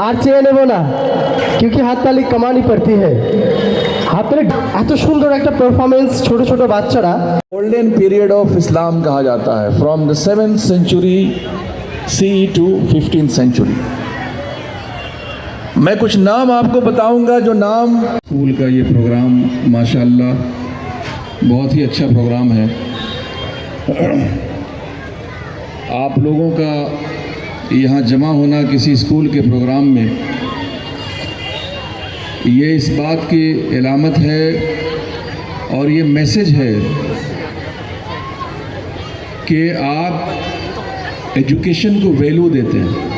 আর চেয়ে নেব না क्योंकि হাত তালি কামানি পড়তি হ্যায় হাত তালি এত সুন্দর একটা পারফরমেন্স ছোট ছোট বাচ্চারা गोल्डन पीरियड ऑफ इस्लाम कहा जाता है from the seventh century C to fifteen century मैं कुछ नाम आपको बताऊंगा जो नाम स्कूल का ये प्रोग्राम माशाल्लाह बहुत ही अच्छा प्रोग्राम है आप लोगों का یہاں جمع ہونا کسی اسکول کے پروگرام میں، یہ اس بات کی علامت ہے اور یہ میسج ہے کہ آپ ایجوکیشن کو ویلو دیتے ہیں۔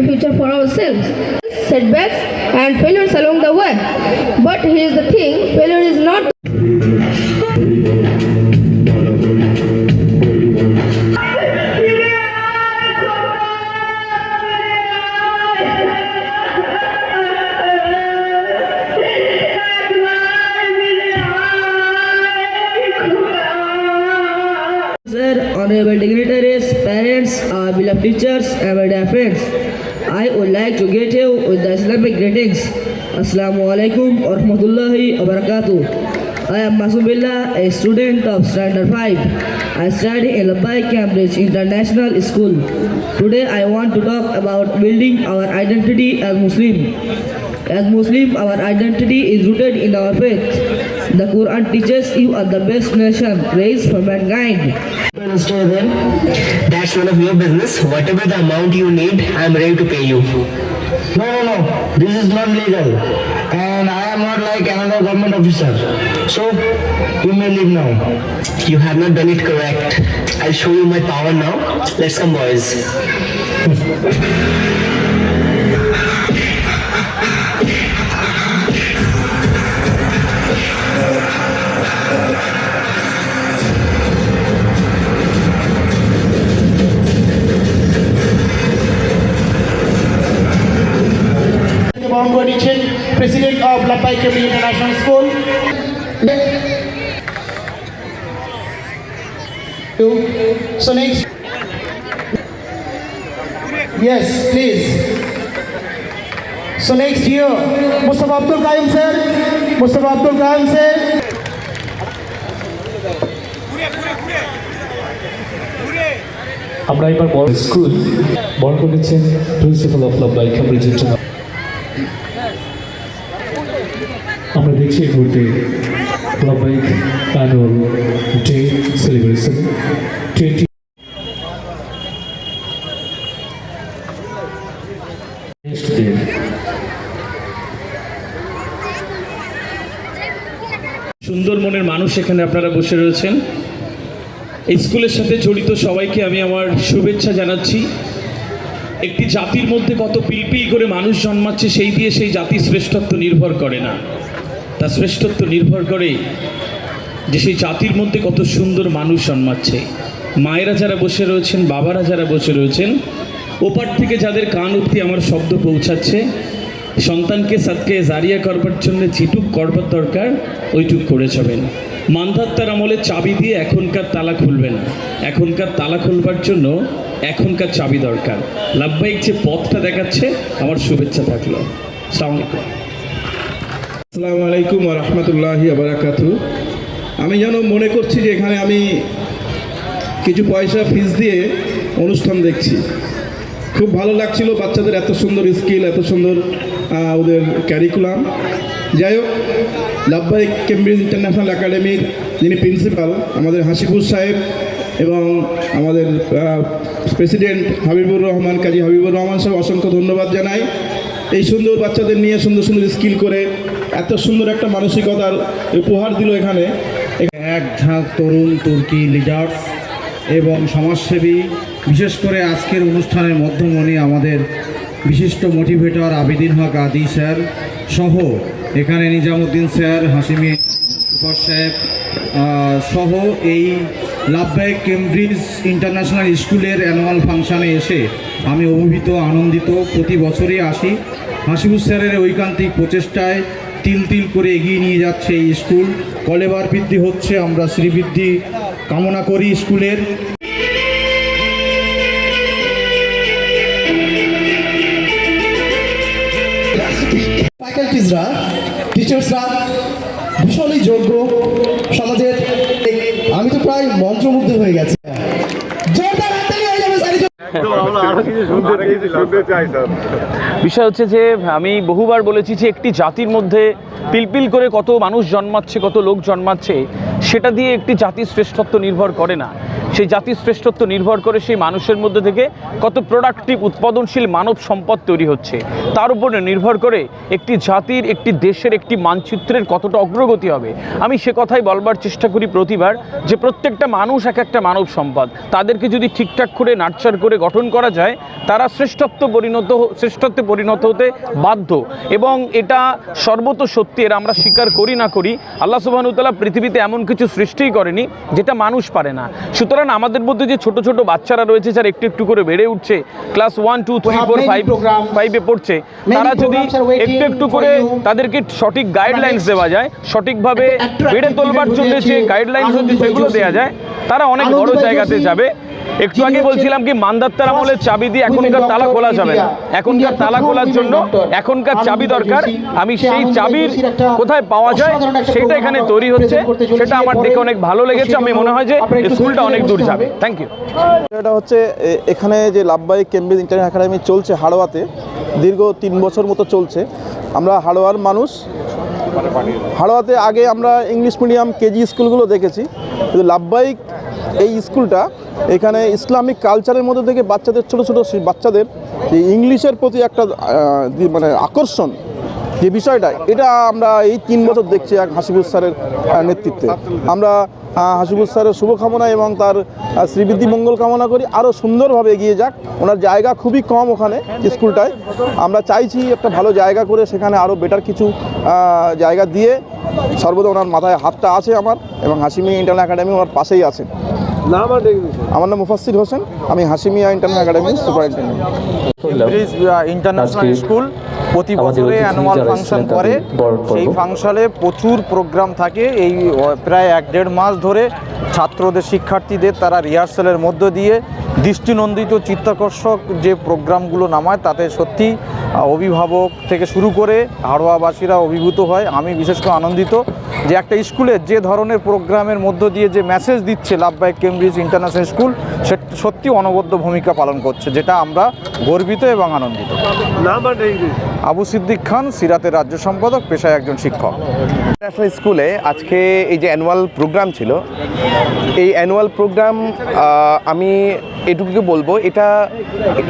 Better future for ourselves. Setbacks and failures along the way. But here's the thing failure is not honorable dignitaries, parents, uh, our beloved teachers, and my dear friends, I would like to greet you with the Islamic greetings. Assalamu alaikum wa rahmatullahi wa barakatuh. I am Masum Billah, a student of Standard 5. I study in Labai Cambridge International School. Today I want to talk about building our identity as Muslim. As Muslim, our identity is rooted in our faith. The Quran teaches you are the best nation raised for mankind. Well, stay there. That's none of your business. Whatever the amount you need, I'm ready to pay you. No, no, no. This is not legal. And I am not like another government officer. So, you may leave now. You have not done it correct. I'll show you my power now. Let's come, boys. KB international school So next, yes, please. So next here, Mustafa Abdul Qaim sir, Mustafa Abdul Qaim sir. আমরা এবার school বড় করেছেন principal of love Cambridge আমরা দেখছি এই মুহূর্তে ক্লাব বাইক অ্যানুয়াল ডে সেলিব্রেশন টোয়েন্টি সুন্দর মনের মানুষ এখানে আপনারা বসে রয়েছেন। স্কুলের সাথে জড়িত সবাইকে আমি আমার শুভেচ্ছা জানাচ্ছি। একটি জাতির মধ্যে কত পিলপিল করে মানুষ জন্মাচ্ছে, সেই দিয়ে সেই জাতির শ্রেষ্ঠত্ব নির্ভর করে না। তার শ্রেষ্ঠত্ব নির্ভর করে যে সেই জাতির মধ্যে কত সুন্দর মানুষ জন্মাচ্ছে। মায়েরা যারা বসে রয়েছেন, বাবারা যারা বসে রয়েছেন, ওপার থেকে যাদের কান অব্দি আমার শব্দ পৌঁছাচ্ছে, সন্তানকে সাতকে জারিয়া করবার জন্য যেটুক করবার দরকার, ওইটুক করে যাবেন। মান্ধাত্তার আমলে চাবি দিয়ে এখনকার তালা খুলবে না এখনকার তালা খুলবার জন্য এখনকার চাবি দরকার। লাভবাহিক যে পথটা দেখাচ্ছে, আমার শুভেচ্ছা থাকল। সালাম আলাইকুম। আসসালামু আলাইকুম রহমতুল্লাহি আবরাকাতু আমি যেন মনে করছি যে এখানে আমি কিছু পয়সা ফিস দিয়ে অনুষ্ঠান দেখছি। খুব ভালো লাগছিল বাচ্চাদের এত সুন্দর স্কিল, এত সুন্দর ওদের ক্যারিকুলাম যাই হোক, লাভবাই কেমব্রিজ ইন্টারন্যাশনাল একাডেমির যিনি প্রিন্সিপাল আমাদের হাসিবুর সাহেব এবং আমাদের প্রেসিডেন্ট হাবিবুর রহমান, কাজী হাবিবুর রহমান সাহেব, অসংখ্য ধন্যবাদ জানাই। এই সুন্দর বাচ্চাদের নিয়ে সুন্দর সুন্দর স্কিল করে এত সুন্দর একটা মানসিকতার উপহার দিল এখানে। এক ঝাঁক তরুণ তুর্কি লিডার্স এবং সমাজসেবী, বিশেষ করে আজকের অনুষ্ঠানের মধ্যমণি আমাদের বিশিষ্ট মোটিভেটর আবিদিন হক আদি স্যার সহ এখানে নিজামুদ্দিন স্যার হাসিমি সাহেব সহ এই লাভবাই কেমব্রিজ ইন্টারন্যাশনাল স্কুলের অ্যানুয়াল ফাংশানে এসে আমি অভিভূত, আনন্দিত, প্রতি বছরই আসি। হাসিবুর স্যারের ঐকান্তিক প্রচেষ্টায় তিল তিল করে এগিয়ে নিয়ে যাচ্ছে এই স্কুল। কলেবার বৃদ্ধি হচ্ছে, আমরা শ্রীবৃদ্ধি কামনা করি স্কুলের। ফ্যাকাল্টিজরা টিচার্সরা মন্ত্রমুগ্ধ হয়ে গেছি। বিষয় হচ্ছে যে, আমি বহুবার বলেছি যে, একটি জাতির মধ্যে পিলপিল করে কত মানুষ জন্মাচ্ছে, কত লোক জন্মাচ্ছে, সেটা দিয়ে একটি জাতির শ্রেষ্ঠত্ব নির্ভর করে না সেই জাতির শ্রেষ্ঠত্ব নির্ভর করে সেই মানুষের মধ্যে থেকে কত প্রোডাক্টিভ উৎপাদনশীল মানব সম্পদ তৈরি হচ্ছে। তার উপরে নির্ভর করে একটি জাতির, একটি দেশের, একটি মানচিত্রের কতটা অগ্রগতি হবে। আমি সে কথাই বলবার চেষ্টা করি প্রতিবার যে প্রত্যেকটা মানুষ এক একটা মানব সম্পদ। তাদেরকে যদি ঠিকঠাক করে নার্চার করে গঠন করা যায়, তারা শ্রেষ্ঠত্ব পরিণত শ্রেষ্ঠত্বে পরিণত হতে বাধ্য। এবং এটা সর্বত সত্যি এর আমরা স্বীকার করি না করি, আল্লাহ সুবাহতাল্লাহ পৃথিবীতে এমন কিছু সৃষ্টিই করেনি, যেটা মানুষ পারে না। সুতরাং আমাদের মধ্যে যে ছোট ছোট বাচ্চারা রয়েছে যারা একটু একটু করে বেড়ে উঠছে। Class one two three four five এ ফাইভে পড়ছে তারা যদি একটু একটু করে তাদেরকে সঠিক গাইডলাইন্স দেওয়া যায় সঠিকভাবে বেড়ে তোলবার জন্য যে গাইডলাইন্স যদি সেগুলো দেওয়া যায়। তারা অনেক বড় জায়গাতে যাবে। একটু আগে বলছিলাম কি মান্দাত্তার আমলের চাবি দিয়ে এখনকার তালা খোলা যাবে না। এখনকার তালা খোলার জন্য এখনকার চাবি দরকার। আমি সেই চাবির কোথায় পাওয়া যায় সেটা এখানে তৈরি হচ্ছে। সেটা আমার দেখে অনেক ভালো লেগেছে। আমি মনে হয় যে স্কুলটা অনেক দূর যাবে। থ্যাংক ইউ এটা হচ্ছে এখানে যে লাভবাই কেমব্রিজ ইন্টারন্যাশনাল একাডেমি চলছে হাড়োয়াতে, দীর্ঘ তিন বছর মতো চলছে। আমরা হাড়োয়ার মানুষ। হাড়োয়াতে আগে আমরা ইংলিশ মিডিয়াম কেজি স্কুলগুলো দেখেছি। কিন্তু লাভবাইক এই স্কুলটা এখানে ইসলামিক কালচারের মধ্যে থেকে বাচ্চাদের, ছোট ছোট বাচ্চাদের ইংলিশের প্রতি একটা মানে আকর্ষণ, যে বিষয়টা, এটা আমরা এই তিন বছর দেখছি এক হাসিবুর স্যারের নেতৃত্বে। আমরা আহ, হাসিবুর স্যারের শুভকামনা এবং তার শ্রীবৃদ্ধি মঙ্গল কামনা করি। আরও সুন্দরভাবে এগিয়ে যাক। ওনার জায়গা খুবই কম ওখানে স্কুলটায়। আমরা চাইছি একটা ভালো জায়গা করে সেখানে আরও বেটার কিছু জায়গা দিয়ে সর্বদা ওনার মাথায় হাতটা আছে আমার এবং হাসিমি ইন্টারন্যাশনাল একাডেমি ওনার পাশেই আছে না আমার নাম মুফাসির হোসেন আমি হাসিমিয়া ইন্টারন্যাশনাল একাডেমির সুপারিনটেন্ডেন্ট ইন্টারন্যাশনাল। স্কুল প্রতি বছরে অ্যানুয়াল ফাংশন করে সেই ফাংশনে প্রচুর প্রোগ্রাম থাকে। এই প্রায় এক দেড় মাস ধরে ছাত্রদের শিক্ষার্থীদের তারা রিহার্সালের মধ্য দিয়ে দৃষ্টিনন্দিত চিত্তাকর্ষক যে প্রোগ্রামগুলো নামায় তাতে সত্যি অভিভাবক থেকে শুরু করে হাড়োয়াবাসীরা অভিভূত হয়। আমি বিশেষ করে আনন্দিত। যে একটা স্কুলে যে ধরনের প্রোগ্রামের মধ্য দিয়ে যে মেসেজ দিচ্ছে লাভ লাভবাই কেমব্রিজ ইন্টারন্যাশনাল স্কুল সে সত্যি অনবদ্য ভূমিকা পালন করছে যেটা আমরা গর্বিত এবং আনন্দিত। আবু সিদ্দিক খান সিরাতের রাজ্য সম্পাদক পেশায় একজন শিক্ষক। ইন্টারন্যাশনাল স্কুলে আজকে এই যে অ্যানুয়াল প্রোগ্রাম ছিল এই অ্যানুয়াল প্রোগ্রাম আমি এটুকুকে বলব, এটা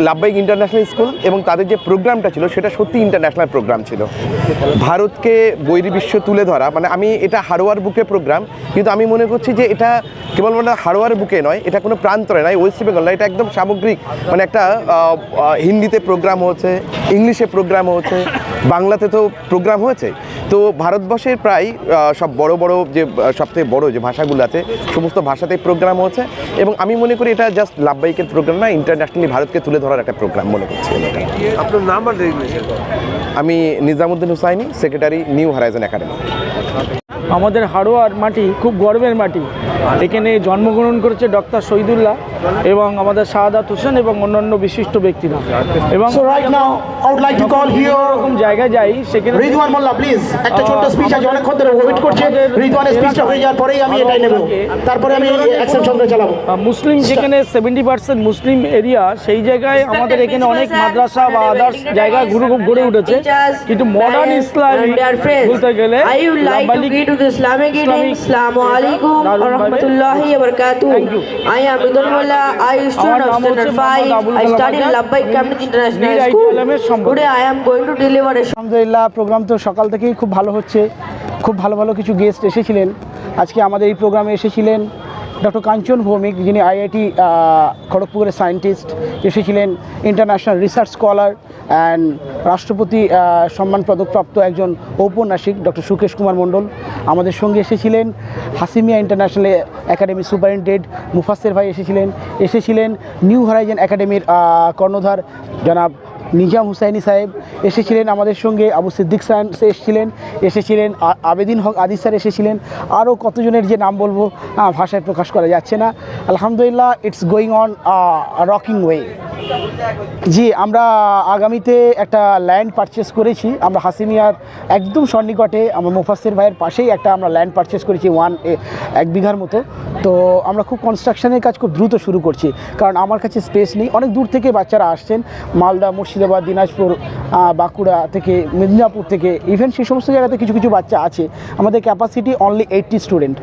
লাভবাইক ইন্টারন্যাশনাল স্কুল এবং তাদের যে প্রোগ্রামটা ছিল, সেটা সত্যি ইন্টারন্যাশনাল প্রোগ্রাম ছিল। ভারতকে বৈরিবিশ্ব তুলে ধরা মানে আমি এটা হাড়োয়ার বুকে প্রোগ্রাম, কিন্তু আমি মনে করছি যে এটা কেবলমাত্র হাড়োয়ার বুকে নয়, এটা কোনো প্রান্তরে নয়, ওয়েস্ট বেঙ্গল নয়, এটা একদম সামগ্রিক মানে একটা হিন্দিতে প্রোগ্রাম হচ্ছে ইংলিশে প্রোগ্রাম হচ্ছে বাংলাতে তো প্রোগ্রাম হয়েছে। তো ভারতবর্ষের প্রায় সব বড় বড় যে সবথেকে বড় যে ভাষাগুলো আছে সমস্ত ভাষাতে প্রোগ্রাম হচ্ছে। এবং আমি মনে করি এটা জাস্ট লাভবাহিকের প্রোগ্রাম না ইন্টারন্যাশনালি ভারতকে তুলে ধরার একটা প্রোগ্রাম মনে করছি আপনার নাম আর আমি Nizamuddin Husaini secretary new horizon academy আমাদের হাড়োয়ার মাটি খুব গর্বের মাটি। এখানে জন্মগ্রহণ করেছে ডক্টর শহীদুল্লাহ এবং আমাদের শাহাদাত হোসেন এবং অন্যান্য বিশিষ্ট ব্যক্তিরা। এবং জায়গায় যাই সেখানে রিদওয়ান মোল্লা প্লিজ একটা ছোট্ট স্পিচ আছে অনেকক্ষণ ধরে ওয়েট করছে। রিদওয়ানের স্পিচটা হয়ে যাওয়ার পরেই আমি এটাই নেব। তারপরে আমি অ্যাকশন সঙ্গে চালাবো। মুসলিম যেখানে সেভেন্টি পার্সেন্ট মুসলিম এরিয়া সেই জায়গায় আমাদের এখানে অনেক মাদ্রাসা বা আদার্স জায়গা ঘুরে গড়ে উঠেছে। কিন্তু মডার্ন ইসলামিক বলতে গেলে The Islamic greeting. Assalamu alaikum wa rahmatullahi wa barakatuh. I am Mullah. I am student of standard 5. I study in Labai Labbaik Cambridge International School. Today I am going to deliver a আলহামদুলিল্লাহ programme তো সকাল থেকেই খুব ভালো হচ্ছে খুব ভালো ভালো কিছু গেস্ট এসেছিলেন আজকে আমাদের এই প্রোগ্রামে এসেছিলেন ডক্টর কাঞ্চন ভৌমিক, যিনি আইআইটি খড়গপুরের সায়েন্টিস্ট এসেছিলেন ইন্টারন্যাশনাল রিসার্চ স্কলার অ্যান্ড রাষ্ট্রপতি সম্মান পদকপ্রাপ্ত একজন ঔপন্যাসিক, ডক্টর সুকেশ কুমার মণ্ডল। আমাদের সঙ্গে এসেছিলেন হাসিমিয়া ইন্টারন্যাশনাল একাডেমি সুপারিনটেন্ডেন্ট মুফাসের ভাই এসেছিলেন। এসেছিলেন নিউ হরাইজেন একাডেমির কর্ণধার জনাব নিজাম হুসাইনি সাহেব এসেছিলেন আমাদের সঙ্গে, আবু সিদ্দিক সাহেব এসেছিলেন এসেছিলেন আবেদিন হক আদি স্যার এসেছিলেন, আরও কতজনের যে নাম বলব ভাষায় প্রকাশ করা যাচ্ছে না। আলহামদুলিল্লাহ it's going on rocking way জি, আমরা আগামীতে একটা ল্যান্ড পারচেস করেছি, আমরা হাসিমিয়ার একদম সন্নিকটে, আমার মুফাসির ভাইয়ের পাশেই একটা আমরা ল্যান্ড পারচেস করেছি ওয়ান এক বিঘার মতো। তো আমরা খুব কনস্ট্রাকশনের কাজ খুব দ্রুত শুরু করছি, কারণ আমার কাছে স্পেস নেই। অনেক দূর থেকে বাচ্চারা আসছেন, মালদা মুর্শিদাবাদ দিনাজপুর বাঁকুড়া থেকে মেদিনীপুর থেকে ইভেন সেই সমস্ত জায়গাতে কিছু কিছু বাচ্চা আছে। আমাদের capacity only eighty student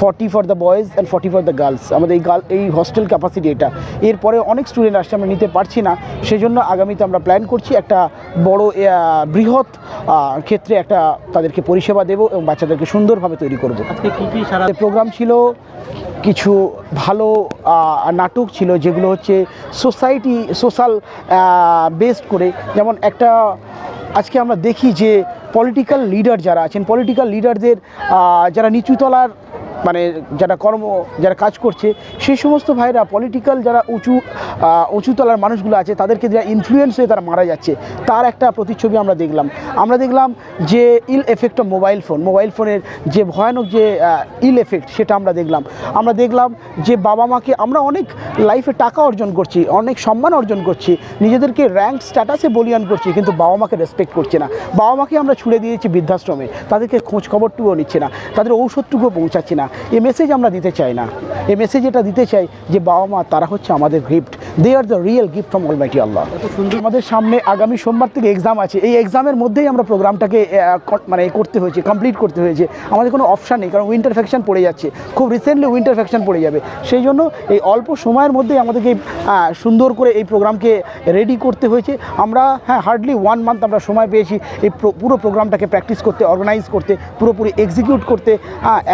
forty for the boys and forty for the girls আমাদের এই গার্ল এই হস্টেল ক্যাপাসিটি এটা। এরপরে অনেক স্টুডেন্ট আসছে আমরা নিতে পারছি না। সেই জন্য আগামীতে আমরা প্ল্যান করছি একটা বড় বৃহৎ ক্ষেত্রে একটা তাদেরকে পরিষেবা দেবো এবং বাচ্চাদেরকে সুন্দরভাবে তৈরি করব। প্রোগ্রাম ছিল কিছু ভালো নাটক ছিল যেগুলো হচ্ছে সোসাইটি সোশ্যাল বেসড করে, যেমন একটা, আজকে আমরা দেখি যে পলিটিক্যাল লিডার যারা আছেন পলিটিক্যাল লিডারদের যারা নিচুতলার মানে যারা কর্ম, যারা কাজ করছে, সেই সমস্ত ভাইরা পলিটিক্যাল যারা উঁচু উঁচুতলার মানুষগুলো আছে, তাদেরকে যারা ইনফ্লুয়েন্স হয়ে তারা মারা যাচ্ছে, তার একটা প্রতিচ্ছবি আমরা দেখলাম। আমরা দেখলাম যে ill effect of mobile phone mobile ফোনের যে ভয়ানক যে ইল এফেক্ট সেটা আমরা দেখলাম। আমরা দেখলাম যে বাবা মাকে আমরা অনেক লাইফে টাকা অর্জন করছি, অনেক সম্মান অর্জন করছি, নিজেদেরকে র্যাঙ্ক স্ট্যাটাসে বলিয়ান করছি, কিন্তু বাবা মাকে রেসপেক্ট করছে না। বাবা মাকে আমরা ছুড়ে দিয়েছি বৃদ্ধাশ্রমে, তাদেরকে খোঁজ খবরটুকুও নিচ্ছে না, তাদের ঔষধটুকুও পৌঁছাচ্ছি না। এই মেসেজ আমরা দিতে চাই না। এই মেসেজ এটা দিতে চাই যে বাবা মা তারা হচ্ছে আমাদের gift they are the real gift from almighty Allah সুন্দর আমাদের সামনে আগামী সোমবার থেকে এক্সাম আছে। এই এক্সামের মধ্যেই আমরা প্রোগ্রামটাকে মানে করতে হয়েছে কমপ্লিট করতে হয়েছে। আমাদের কোনো অপশান নেই কারণ উইন্টার ফ্যাকশন পড়ে যাচ্ছে। খুব রিসেন্টলি উইন্টার ফ্যাকশন পড়ে যাবে। সেই জন্য এই অল্প সময়ের মধ্যেই আমাদেরকে সুন্দর করে এই প্রোগ্রামকে রেডি করতে হয়েছে। আমরা হ্যাঁ হার্ডলি ওয়ান মান্থ আমরা সময় পেয়েছি এই পুরো প্রোগ্রামটাকে প্র্যাকটিস করতে অর্গানাইজ করতে পুরোপুরি এক্সিকিউট করতে।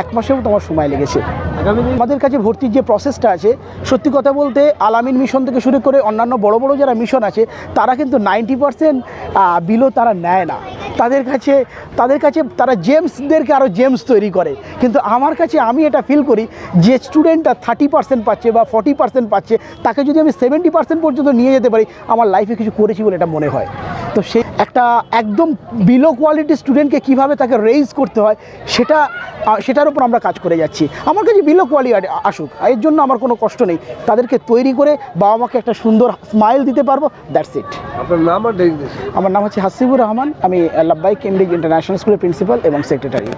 এক মাসেও তোমার সময় লেগেছে। আমাদের কাছে ভর্তির যে প্রসেসটা আছে, সত্যি কথা বলতে আলামিন মিশন থেকে শুরু করে অন্যান্য বড় বড় যারা মিশন আছে, তারা কিন্তু নাইনটি পার্সেন্ট বিলো তারা নেয় না। তাদের কাছে তাদের কাছে, তারা জেমসদেরকে আরও জেমস তৈরি করে। কিন্তু আমার কাছে আমি এটা ফিল করি যে স্টুডেন্টটা থার্টি পার্সেন্ট পাচ্ছে বা ফর্টি পার্সেন্ট পাচ্ছে, তাকে যদি আমি সেভেন্টি পার্সেন্ট পর্যন্ত নিয়ে যেতে পারি, আমার লাইফে কিছু করেছি বলে এটা মনে হয়। তো সেই একটা একদম বিলো কোয়ালিটি স্টুডেন্টকে কীভাবে তাকে রেইজ করতে হয় সেটা সেটার উপর আমরা কাজ করে যাচ্ছি। আমার কাছে বিলো কোয়ালিটি আসুক এর জন্য আমার কোনো কষ্ট নেই। তাদেরকে তৈরি করে বাবা মাকে একটা সুন্দর স্মাইল দিতে পারব দ্যাটস ইট আপনার নাম আর আমার নাম হচ্ছে হাসিবুর রহমান আমি লাব্বাই কেমব্রিজ ইন্টারন্যাশনাল স্কুলের প্রিন্সিপাল এবং সেক্রেটারি